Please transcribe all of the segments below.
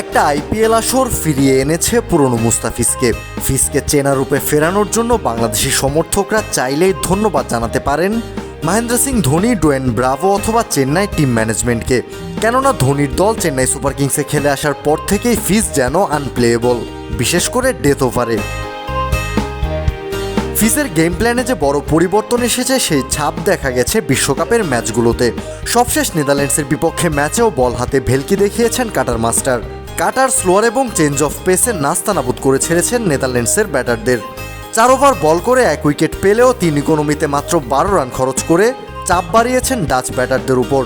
একটা আইপিএল আসর ফিরিয়ে এনেছে পুরনো মুস্তাফিজকে। ফিজকে চেনা রূপে ফেরানোর জন্য বাংলাদেশি সমর্থকরা চাইলেই ধন্যবাদ জানাতে পারেন মহেন্দ্র সিং ধোনি, ডোয়েন ব্রাভো অথবা চেন্নাই টিম ম্যানেজমেন্টকে। কেননা ধোনির দল চেন্নাই সুপার কিংসে খেলে আসার পর থেকেই ফিজ যেন আনপ্লেয়েবল বিশেষ করে ডেথ ওভারে ফিজের গেম প্ল্যানে যে বড় পরিবর্তন এসেছে, সেই ছাপ দেখা গেছে বিশ্বকাপের ম্যাচগুলোতে। সবশেষ নেদারল্যান্ডসের বিপক্ষে ম্যাচেও বল হাতে ভেলকি দেখিয়েছেন কাটার মাস্টার। কাটার স্লোয়ার এবং চেঞ্জ অফ পেসে নাস্তানাবুদ করে ছেড়েছেন নেদারল্যান্ডসের ব্যাটারদের। চার ওভার বল করে এক উইকেট পেলেও তিন ইকোনমিতে মাত্র বারো রান খরচ করে চাপ বাড়িয়েছেন ডাচ ব্যাটারদের উপর।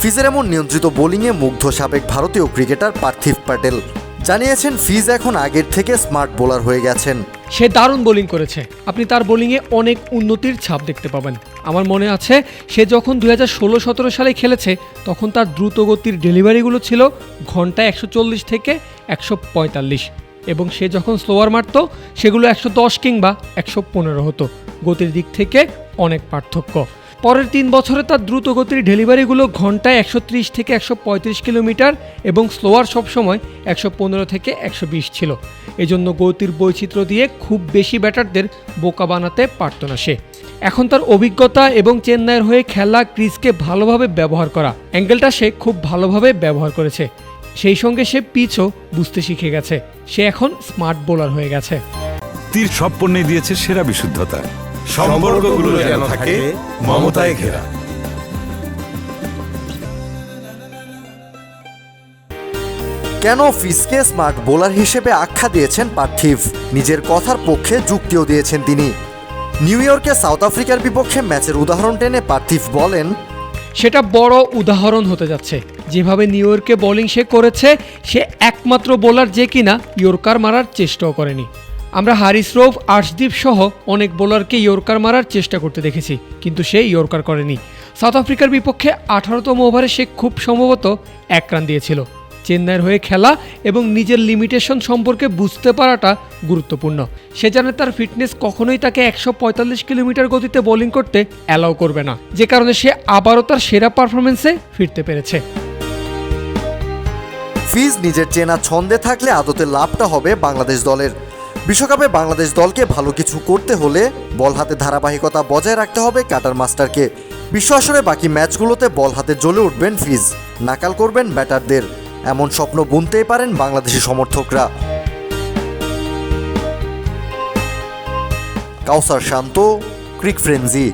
ফিজের এমন নিয়ন্ত্রিত বোলিংয়ে মুগ্ধ সাবেক ভারতীয় ক্রিকেটার পার্থিব প্যাটেল। জানিয়েছেন, ফিজ এখন আগের থেকে স্মার্ট বোলার হয়ে গেছেন। সে দারুণ বোলিং করেছে। আপনি তার বোলিংয়ে অনেক উন্নতির ছাপ দেখতে পাবেন। আমার মনে আছে, সে যখন দু হাজার ষোলো সতেরো সালে খেলেছে, তখন তার দ্রুতগতির ডেলিভারিগুলো ছিল ঘন্টায় একশো চল্লিশ থেকে একশো পঁয়তাল্লিশ এবং সে যখন স্লোয়ার মারত, সেগুলো একশো দশ কিংবা একশো পনেরো হতো। গতির দিক থেকে অনেক পার্থক্য। পরের তিন বছরে তার দ্রুতগতির ডেলিভারিগুলো ঘন্টায় একশো ত্রিশ থেকে একশো পঁয়ত্রিশ কিলোমিটার এবং স্লোয়ার সবসময় একশো পনেরো থেকে একশো বিশ ছিল। এজন্য গতির বৈচিত্র্য দিয়ে খুব বেশি ব্যাটারদের বোকা বানাতে পারত না সে। এখন তার অভিজ্ঞতা এবং চেন্নাইয়ের হয়ে খেলা ক্রিজকে ভালোভাবে ব্যবহার করা। অ্যাঙ্গেলটা সে খুব ভালোভাবে ব্যবহার করেছে। সেই সঙ্গে সে পিচও বুঝতে শিখে গেছে। সে এখন স্মার্ট বোলার হয়ে গেছে। তীর সব পণ্যে দিয়েছে সেরা বিশুদ্ধতা। সম্পর্কগুলো যেন থাকে মমতায় ঘেরা। কেন ফিজকে স্মার্ট বোলার হিসেবে আখ্যা দিয়েছেন পার্থিব? নিজের কথার পক্ষে যুক্তিও দিয়েছেন তিনি। নিউ ইয়র্কে সাউথ আফ্রিকার বিপক্ষে ম্যাচের উদাহরণ টেনে পার্থিব বলেন সেটা বড় উদাহরণ হতে যাচ্ছে। যেভাবে নিউ ইয়র্কে বোলিং সে করেছে সে একমাত্র বোলার যে কিনা ইয়র্কার মারার চেষ্টাও করেনি। আমরা হারিস রোভ, আর্শদীপ সহ অনেক বোলারকে ইয়র্কার মারার চেষ্টা করতে দেখেছি, কিন্তু সে ইয়র্কার করেনি। সাউথ আফ্রিকার বিপক্ষে আঠারোতম ওভারে সে খুব সম্ভবত এক রান দিয়েছিল। চেন্নাইয়ের হয়ে খেলা এবং নিজের লিমিটেশন সম্পর্কে বুঝতে পারাটা গুরুত্বপূর্ণ। সে জানে তার ফিটনেস কখনোই তাকে একশো পঁয়তাল্লিশ কিলোমিটার গতিতে বোলিং করতে অ্যালাউ করবে না। যে কারণে সে আবারও তার সেরা পারফরমেন্সে ফিরতে পেরেছে। ফিজ নিজের চেনা ছন্দে থাকলে আদতে লাভটা হবে বাংলাদেশ দলের। বিশ্বকাপে বাংলাদেশ দলকে ভালো কিছু করতে হলে বল হাতে ধারাবাহিকতা বজায় রাখতে হবে কাটার মাস্টারকে। বিশ্ব আসরে বাকি ম্যাচগুলোতে বল হাতে জ্বলে উঠবেন ফিজ। নাকাল করবেন ব্যাটারদের। এমন স্বপ্ন বুনতেই পারেন বাংলাদেশি সমর্থকরা। Kawsar Shanto, cric frenzy.